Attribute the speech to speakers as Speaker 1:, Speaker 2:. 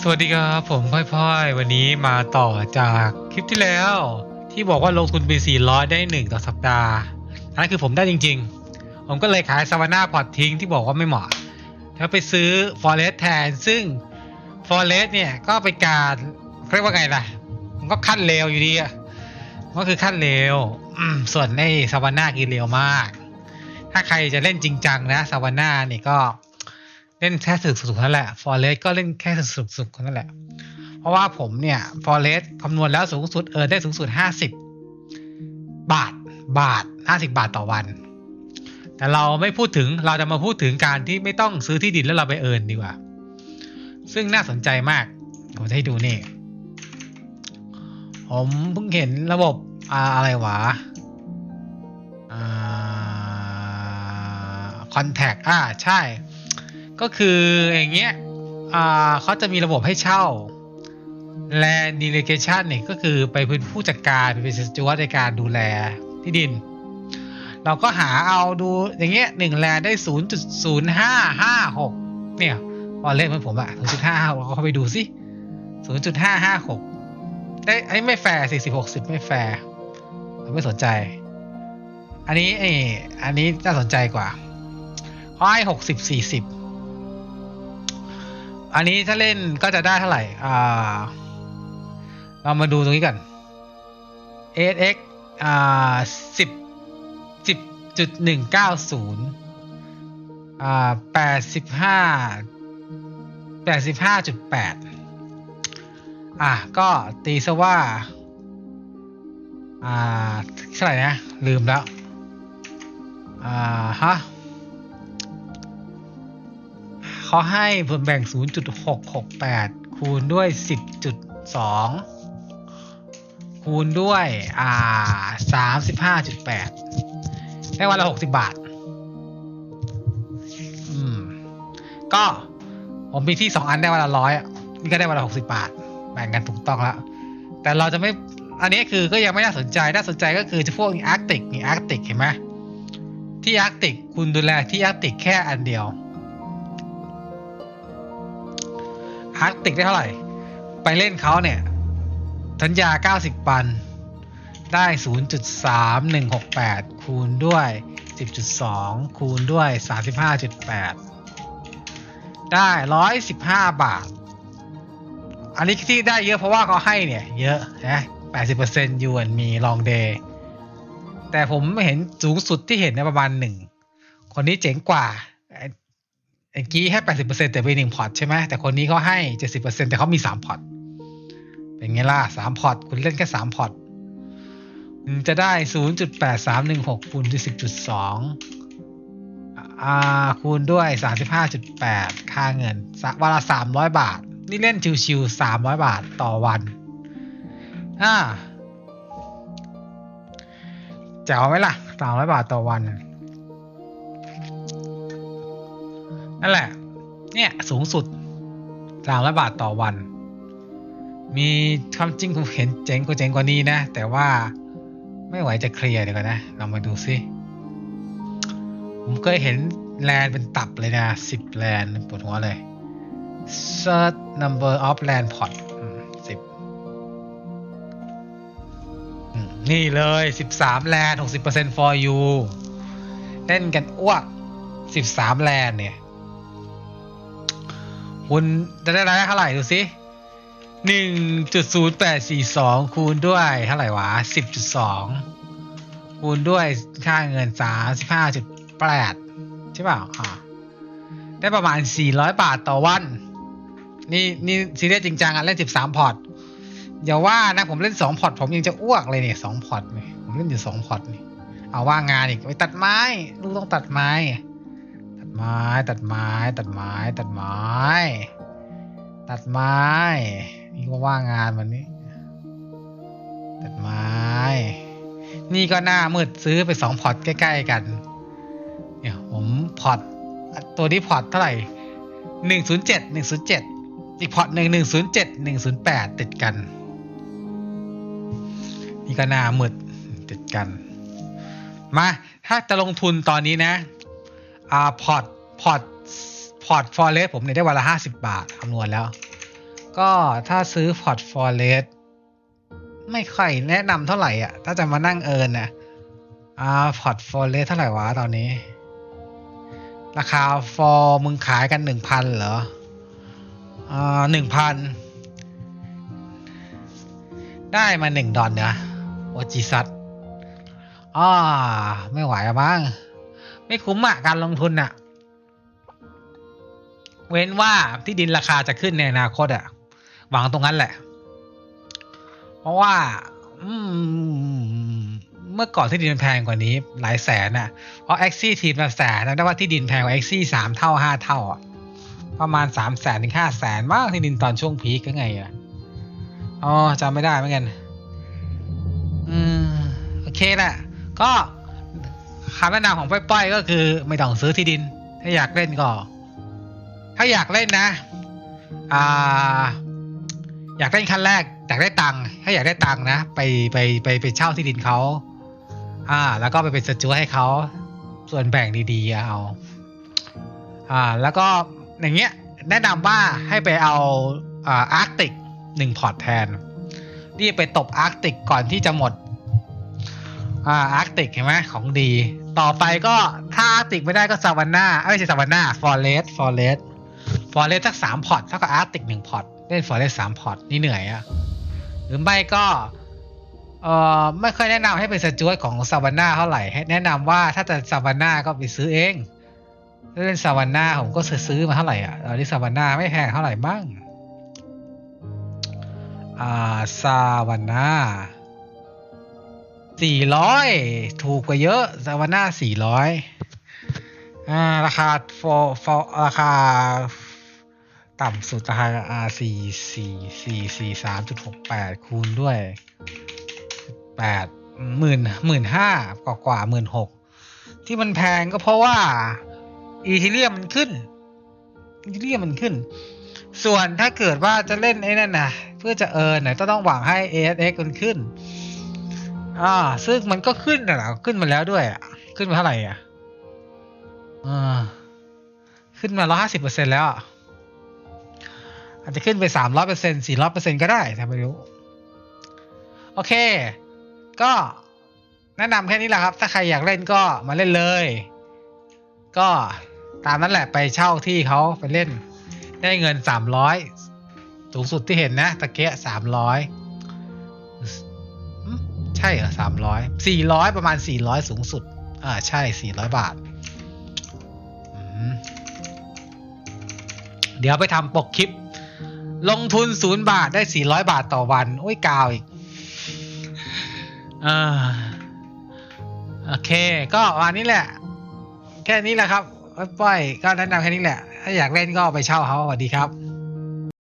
Speaker 1: สวัสดีครับ ผมพ่อยๆวันนี้มาต่อจากคลิปที่แล้ว ที่บอกว่าลงทุนไป 400 ได้ 1 ต่อสัปดาห์นั่นคือผมได้จริง ๆ ผมก็เลยขายซาวาน่าพอร์ตทิ้งที่บอกว่าไม่เหมาะ แล้วไปซื้อฟอเรสแทน ซึ่งฟอเรสเนี่ย ก็เป็นการเรียกว่าไงล่ะ มันก็ขั้นเร็วอยู่ดีอะมันก็คือขั้นเร็วส่วนในซาวาน่าคือเร็วมาก ถ้าใครจะเล่นจริงจังนะซาวาน่านี่ก็ เล่นแค่สึกสุดๆนั่นแหละฟอเรสก็เล่นแค่สึกสุดๆนั่นแหละ เพราะว่าผมเนี่ยฟอเรสคำนวณแล้วสูงสุดเออได้สูงสุดห้าสิบบาทบาทห้าสิบาทต่อวัน แต่เราไม่พูดถึงเราจะมาพูดถึงการที่ไม่ต้องซื้อที่ดินแล้วเราไปเอินดีกว่า ซึ่งน่าสนใจมาก ผมจะให้ดูนี่ ผมเพิ่งเห็นระบบอ่าอะไรวะอ่าคอนแทคอ่าใช่ ก็คืออย่างเงี้ยเขาจะมีระบบให้เช่า Land Delegation เนี่ยก็คือไปเป็นผู้จัดการไปเป็นสจวตในการดูแลที่ดิน เราก็หาเอาดูอย่างเงี้ยหนึ่งแลนได้ศูนย์จุดศูนย์ห้าห้าหกเนี่ยพอเล่นมือนผมอะศูนย์จุดห้าเราเข้าไปดูสิศูนย์จุดห้าห้าหกได้ไอ้ไม่แฟร์สี่สิบหกสิบไม่แฟร์เราไม่สนใจ อันนี้ไอ้อันนี้น่าสนใจกว่าเขาให้หกสิบสี่สิบ อันนี้ถ้าเล่นก็จะได้เท่าไหร่ อ่า เรามาดูตรงนี้กัน ASX อ่าสิบสิบจุดหนึ่งเก้าศูนย์อ่าแปดสิบห้าแปดสิบห้าจุดแปดอะ ก็ตีซะว่า อ่าเท่าไหร่นะ ลืมแล้ว อ่า ฮะ เขาให้ผลแบ่ง 0.668 คูณด้วย 10.2 คูณด้วย อ่า 35.8 ได้วันละ 60 บาท อืม ก็ ผมมีที่ 2 อันได้วันละร้อยนี่ก็ได้วันละ 60 บาท แบ่งกันถูกต้องแล้ว แต่เราจะไม่ อันนี้คือก็ยังไม่น่าสนใจ น่าสนใจก็คือจะพวกอาร์กติกนี่อาร์กติกเห็นไหมที่อาร์กติกคุณดูแลที่อาร์กติกแค่อันเดียว อาร์กติกได้เท่าไหร่ ไปเล่นเขาเนี่ยสัญญา 90 ปัน ได้ 0.3168 คูณด้วย 10.2 คูณด้วย 35.8 ได้ 115 บาท อันนี้ที่ได้เยอะเพราะว่าเขาให้เนี่ย เยอะนะ80%ยูนมีลองเดย์แต่ผมเห็นสูงสุดที่เห็นในประมาณหนึ่ง คนนี้เจ๋งกว่า เมื่อกี้ให้แปดสิบเปอร์เซ็นแต่เป็นหนึ่งพอร์ตใช่ไหมแต่คนนี้เขาให้เจ็ดสิบเปอร์เซ็นแต่เขามีสามพอร์ตเป็นไงล่ะสามพอร์ตคุณเล่นแค่สามพอร์ตจะได้ศูนย์จุดแปดสามหนึ่งหกคูณด้วยสิบจุดสองอ่าคูณด้วยสามสิบห้าจุดแปดค่าเงินวันละสามร้อยบาท นี่เล่นชิวๆสามร้อยบาทต่อวันอ่าแจ๋วไหมล่ะสามร้อยบาทต่อวัน นั่นแหละ เนี่ยสูงสุดสามร้อยบาทต่อวัน มีความจริงผมเห็นเจ๋งกว่าเจ๋งกว่านี้นะ แต่ว่าไม่ไหวจะเคลียร์เดี๋ยวก่อนนะเรามาดูซิผมเคยเห็นแลนเป็นตับเลยนะสิบแลนปวดหัวเลย search number of land pot สิบนี่เลยสิบสามแลนหกสิบเปอร์เซ็นต์ for you เล่นกันอ้วกสิบสามแลนเนี่ย คุณจะได้รายได้เท่าไหร่ดูสิหนึ่งจุดศูนย์แปดสี่สองคูณด้วยเท่าไหร่วะสิบจุดสองคูณด้วยค่าเงินสามสิบห้าจุดแปดใช่เปล่าอ่าได้ประมาณสี่ร้อยบาทต่อวัน นี่นี่ซีเรียสจริงจังอะเล่นสิบสามพอร์ตอย่าว่านะผมเล่นสองพอร์ตผมยังจะอ้วกเลยเนี่ยสองพอร์ตเนี่ยผมเล่นอยู่สองพอร์ตนี่เอาว่างานอีกไปตัดไม้ลูกต้องตัดไม้ ไม้ ตัดไม้ ตัดไม้ ตัดไม้ ตัดไม้ นี่ก็ว่างงานวันนี้ ตัดไม้ นี่ก็หน้ามืดซื้อไปสองพอร์ตใกล้ ๆ กัน เนี่ยผมพอร์ตตัวนี้พอร์ตเท่าไหร่หนึ่งศูนย์เจ็ดหนึ่งศูนย์เจ็ดอีกพอร์ตหนึ่งหนึ่งศูนย์เจ็ดหนึ่งศูนย์แปดติดกัน นี่ก็หน้ามืดติดกัน มา ถ้าจะลงทุนตอนนี้นะ อ่าพอร์ตพอร์ตพอร์ตฟอเรสผมเนี่ยได้วันละห้าสิบบาทคำนวณแล้ว ก็ถ้าซื้อพอร์ตฟอเรสไม่ค่อยแนะนำเท่าไหร่อะ ถ้าจะมานั่งเอินน่ะอ่าพอร์ตฟอเรสเท่าไหร่วะตอนนี้ ราคาฟอร์มึงขายกันหนึ่งพันเหรออ่าหนึ่งพันได้มาหนึ่งดอลเนอะโอจิซัตอ่าไม่ไหวอะบ้ง ไม่คุ้มอะการลงทุนอะเว้นว่าที่ดินราคาจะขึ้นในอนาคตอะหวังตรงนั้นแหละ เพราะว่าอืมเมื่อก่อนที่ดินมันแพงกว่านี้ หลายแสนอะเพราะแอคซี่ทีมละแสนนะได้ว่าที่ดินแพงกว่าแอคซี่สามเท่าห้าเท่าอะประมาณสามแสนถึงห้าแสนบ้างที่ดินตอนช่วงพีคก็ไงอะอ๋อจำไม่ได้เหมือนกัน อืม โอเคแหละ ก็ คำแนะนำของป้อยๆก็คือ ไม่ต้องซื้อที่ดิน ถ้าอยากเล่นก็ ถ้าอยากเล่นนะอ่าอยากเล่นขั้นแรกอยากได้ตังค์ถ้าอยากได้ตังค์นะ ไปไปไปไปเช่าที่ดินเขาอ่า แล้วก็ไปเป็นสจวให้เขาส่วนแบ่งดีๆเอา อ่า แล้วก็อย่างเงี้ย แนะนำว่าให้ไปเอาอ่าอาร์กติกหนึ่งพอร์ตแทนรีบไปตบอาร์กติกก่อนที่จะหมด อ่าอาร์กติกเห็นไหมของดี ต่อไปก็ถ้าอาร์ติกไม่ได้ก็ซาวันนาไม่ใช่ซาวันนาฟอร์เรสฟอร์เรสฟอร์เรสสักสามพอร์ตเท่ากับอาร์ติกหนึ่งพอร์ตเล่นฟอร์เรสสามพอร์ตนี่เหนื่อยอะหรือไม่ก็เอ่อไม่ค่อยแนะนำให้เป็นสจวตของซาวันนาเท่าไหร่แนะนำว่าถ้าจะซาวันนาก็ไปซื้อเองถ้าเล่นซาวันนาผมก็ซื้อมาเท่าไหร่อะตอนนี้ซาวันนาไม่แพงเท่าไหร่บ้างอ่าซาวันนา สี่ร้อยถูกกว่าเยอะซาวาน่าสี่ร้อยอ่าราคาฟอฟอราคาต่ำสุดราคาอ่าสี่สี่สี่สี่สามจุดหกแปดคูณด้วยแปดหมื่นหมื่นห้ากว่ากว่าหมื่นหกที่มันแพงก็เพราะว่าอีทีเรียมมันขึ้นอีทีเรียมมันขึ้น ส่วนถ้าเกิดว่าจะเล่นไอ้นั่นนะเพื่อจะเอิร์นนะต้องหวังให้ ASX มันขึ้น อ่า ซึ่งมันก็ขึ้นนะขึ้นมาแล้วด้วยอะ ขึ้นมาเท่าไหร่อะอ่าขึ้นมาร้อยห้าสิบเปอร์เซ็นแล้วอะอาจจะขึ้นไปสามร้อยเปอร์เซ็นสี่ร้อยเปอร์เซ็นก็ได้ถ้าไม่รู้ โอเค ก็แนะนำแค่นี้แหละครับ ถ้าใครอยากเล่นก็มาเล่นเลย ก็ตามนั้นแหละไปเช่าที่เขาไปเล่น ได้เงินสามร้อยสูงสุดที่เห็นนะตะเกียสามร้อย ช่เหรอสามร้อยสี่ร้อยประมาณสี่ร้อยสูงสุด อ่า ใช่สี่ร้อยบาท เดี๋ยวไปทำปกคลิป ลงทุนศูนย์บาทได้สี่ร้อยบาทต่อวัน โอ้ยกาวอีกอ่าโอเค ก็วันนี้แหละ แค่นี้แหละครับป้อยก็แนะนำแค่นี้แหละ ถ้าอยากเล่นก็ไปเช่าเขาสวัสดีครับ